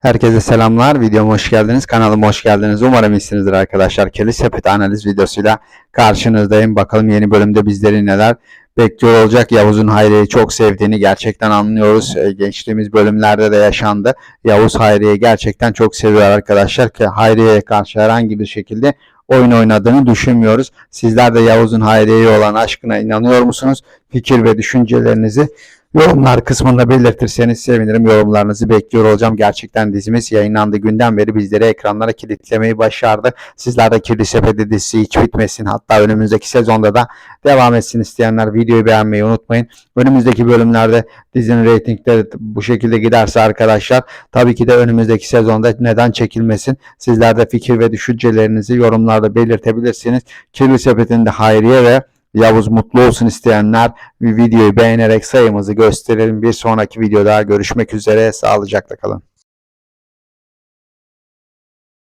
Herkese selamlar. Videoma hoş geldiniz. Kanalıma hoş geldiniz. Umarım iyisinizdir arkadaşlar. Keli Sepet analiz videosuyla karşınızdayım. Bakalım yeni bölümde bizleri neler bekliyor olacak. Yavuz'un Hayriye'yi çok sevdiğini gerçekten anlıyoruz. E, Geçtiğimiz bölümlerde de yaşandı. Yavuz Hayriye'yi gerçekten çok seviyor arkadaşlar ki Hayriye'ye karşı herhangi bir şekilde oyun oynadığını düşünmüyoruz. Sizler de Yavuz'un Hayriye'ye olan aşkına inanıyor musunuz? Fikir ve düşüncelerinizi Yorumlar kısmında belirtirseniz sevinirim. Yorumlarınızı bekliyor olacağım. Gerçekten dizimiz yayınlandığı günden beri bizleri ekranlara kilitlemeyi başardı. Sizler de Kirli Sepeti dizisi hiç bitmesin. Hatta önümüzdeki sezonda da devam etsin isteyenler videoyu beğenmeyi unutmayın. Önümüzdeki bölümlerde dizinin reytingleri bu şekilde giderse arkadaşlar tabii ki de önümüzdeki sezonda neden çekilmesin? Sizler de fikir ve düşüncelerinizi yorumlarda belirtebilirsiniz. Kirli Sepeti'nde Hayriye ve Yavuz mutlu olsun isteyenler videoyu beğenerek sayımızı gösterelim. Bir sonraki videoda görüşmek üzere. Sağlıcakla kalın.